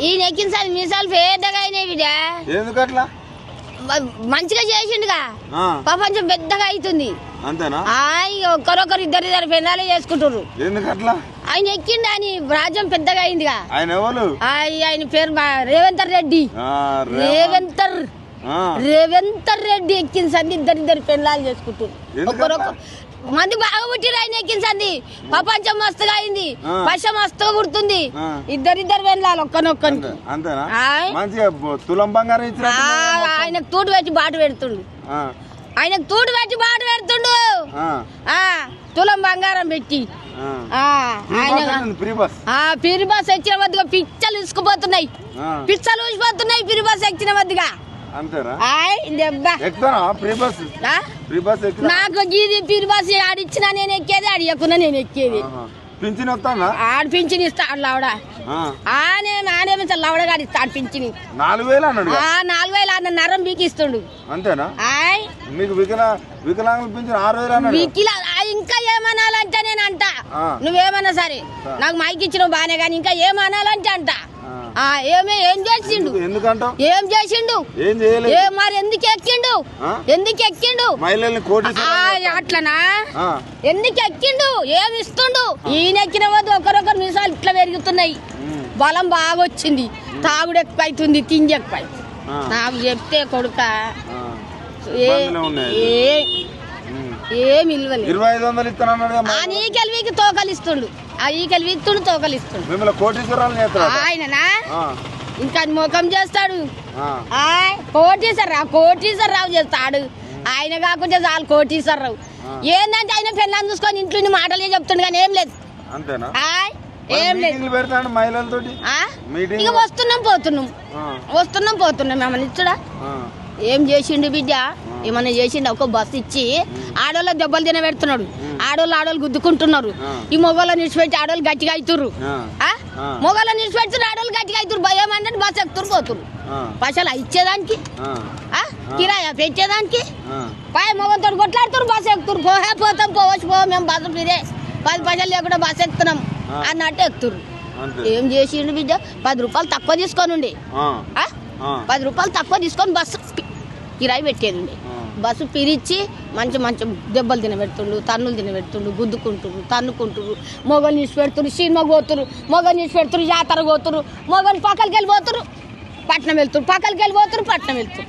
ఈయన ఎక్కించాలి మీసాలు పెద్దగా అయినాయి బిడ్డ. ఎందుకు అట్లా మ- మంచిగా చేసిండుగా. ప్రపంచం పెద్దగా అవుతుంది. అంతేనా? ఒక్కరొకరు ఇద్దరు ఇద్దరు పెళ్ళాలే చేసుకుంటారు ఆయన ఎక్కిండు అని రాజ్యం పెద్దగా అయిందిగా. ఆయన ఆయన పేరు రేవంతర్ రెడ్డి. రేవంతర్. ఆ, రేవంతర్ రెడ్డి ఎక్కించండి ఇద్దరు ఇద్దరు పెళ్ళాలు ఎందుకట్లా? ఒకరొకరు మంది బాగా పుట్టిరు ఆయన ఎక్కించండి ప్రపంచం మస్తుగా అయింది. పశ మస్తుగా పుడుతుంది. ఇద్దరిద్దరు వెళ్ళాలి ఒక్కనొక్కనికి. ఆయనకు తూటు పెట్టి బాట పెడుతుండు. ఆయనకు తూటు పెట్టి బాట పెడుతుండు. ఆ. తులం బంగారం పెట్టి. పిరి బస్ ఎక్కిన వద్దుగా పిచ్చలు ఇసుకుపోతున్నాయి. పిచ్చలు ఊసిపోతున్నాయి పిరి బస్ ఎక్కిన వద్దుగా ఫ్రీ? ఫ్రీ నాకు గీది పిరి బస్ ఆడిచ్చినా నేను ఎక్కేది అడియకున్నా నేను ఎక్కేది. పింఛన్ వస్తానా ఆడ పింఛన్ ఇస్తా ఆడ లవడ. ఆనే నానేమో లవడ గాడి ఇస్తాడు పింఛని. నాలుగు వేలు అన్నాడు ఆ నాలుగు వేలు అన్న నరం ఇస్తుండు అంతేనా? ఆయ్. మీకు వికలా వికలాంగుల పింఛన్ ఆరు వేలు అన్నాడు వీకిలా ఆ, ఇంకా ఏమనాలంటే నేను అంట. నువ్వేమన్నా సరే నాకు మైక్ ఇచ్చినావు బానే కానీ ఇంకా ఏమనాలంటే అంట. ఏమే ఏం చేసిండు? ఏం చేసిండు? ఏం చేయలేదు. ఏ మరి ఎందుకు ఎక్కిండు? ఎందుకు ఎక్కిండు? మహిళల్ని కోటి అట్లనా? ఎందుకు ఎక్కిండు? ఏమి ఇస్తుండు? ఈయన ఎక్కిన వద్దు ఒకరొకరు మిసాలు ఇట్లా పెరుగుతున్నాయి. బలం బాగా వచ్చింది. తాగుడు ఎక్కువ అవుతుంది తిండి ఎక్కువ నాకు చెప్తే కొడుక. ఏమి ఇల్వలేదు ఇరవై ఐదు వందలు తోకలిస్తుండు ఆ ఈకెల్వి ఇస్తుండు మిమ్మల్ని కోటీశ్వరాలు ఆయననా? ఇంకా ముఖం చేస్తాడు. ఆయ్ కోటీశ్వరరావు కోటీశ్వరరావు చేస్తాడు. ఆయన కాకుండా చాలు కోటీశ్వరరావు. ఆ. ఏందంటే ఆయన పిల్లల్ని చూసుకొని ఇంట్లో మాటలే చెప్తుండు కానీ ఏం లేదు. అంతేనా? ఏం లేదు. ఇక వస్తున్నాం పోతున్నాం. వస్తున్నాం పోతున్నాం. ఏమన్నా ఇచ్చుడా? ఏం చేసిండు బిడ్డ? ఏమన్నా చేసిండు ఒక బస్సు ఇచ్చి ఆడోళ్ళ దెబ్బలు తినబెడుతున్నాడు. ఆడోళ్ళు ఆడోళ్ళు గుద్దుకుంటున్నారు. ఈ మొగోళ్ళని నిడిచిపెట్టి ఆడోళ్ళు గట్టిగా అవుతుర్రు. ఆ, ఆ? ఆ. మొగోళ్ళని నిడిచిపెడుతున్నారు ఆడోళ్ళు గట్టిగా అవుతురు భయం అంటే బస్సు ఎక్కుతురు పోతురు పైసలు ఇచ్చేదానికి? కిరాయా పెట్టేదానికి పై మొగంతో కొట్లాడుతురు బస్సు ఎక్కుతురు పోహే పోతాం పోవచ్చు పో మేము బస్సు ఫిరే పది పైసలు లేకుండా బస్సు ఎక్కుతున్నాం. అన్నట్టు ఎక్కుతురు ఏం చేసిండు బిడ్డ? పది రూపాయలు తక్కువ తీసుకొని ఉండే. ఆ, ఆ? ఆ, పది రూపాయలు తక్కువ తీసుకొని బస్సు కిరాయి పెట్టేది. బస్సు పిరిచి మంచి మంచి దెబ్బలు తినబెడుతుండు తన్నులు తినబెడుతుండు గుద్దుకుంటుండ్రు తన్నుకుంటుండ్రు మొగలు నీసి పెడుతురు సినిమా పోతురు మొగలు నీసి పెడుతురు జాతర పోతురు మొగలు పక్కలకి వెళ్ళి పోతురు పట్నం వెళ్తురు పక్కలకి వెళ్ళి పోతురు పట్నం వెళ్తురు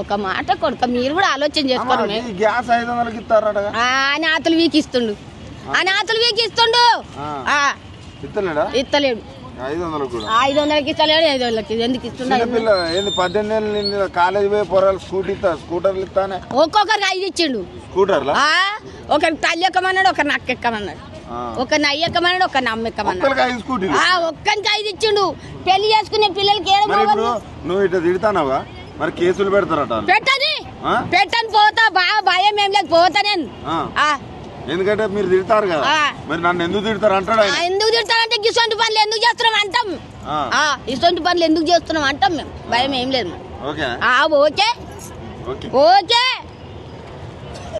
ఒక మాట కొడుక మీరు కూడా ఆలోచన చేసుకోరు ఈ గ్యాస్ ఐదు వందలకి ఇస్తారట ఆయన ఆతులు వీకి ఇస్తుండు ఆయన ఆతులు వీకి ఇస్తుండు ఆ. ఆ, ఇస్తలేడా ఇస్తలేడు ఐదు వందలకు కూడా. ఐదు వందలకి ఇస్తలేడు ఐదు వందలకి ఎందుకు ఇస్తుండ చిన్నపిల్ల ఏంది పద్దెనిమిది ఏళ్ళు నిండిన కాలేజీ పోయి పొరాలు స్కూటీ ఇస్తా స్కూటర్లు ఇస్తానే. ఒక్కొక్కరికి ఐదు ఇచ్చిండు. స్కూటర్లా? ఆ, ఒకరికి తల్లి ఎక్కమన్నాడు ఒక నక్క ఎక్కమన్నాడు. ఒకరిని అయ్యి ఎక్కమన్నాడు ఒక్కరికి ఐదు స్కూటీలు. ఆ ఒక్కరికి ఐదు ఇచ్చిండు. పెళ్ళి చేసుకునే పిల్లలకి ఏడ మరి ఇప్పుడు మొగలు నువ్వు ఇట్లా తిడతానవా? మరి కేసులు పెడతారట వాళ్ళు. పెట్టని. ఆ? పెట్టని పోతా బాగా భయం ఏం లేదు పోతా నేను. ఆ. ఆ, ఎందుకంటే మీరు తిడతారు కదా. ఆ. మరి నన్ను ఎందుకు తిడతారు అంటాడు ఆ, ఎందుకు తిడతానంటే ఇటువంటి పనులు ఎందుకు చేస్తున్నాం అంటాం. ఆ. ఇటువంటి పనులు ఎందుకు చేస్తున్నాం అంటాం మేము. భయం ఏం లేదు ఓకే. ఓకే.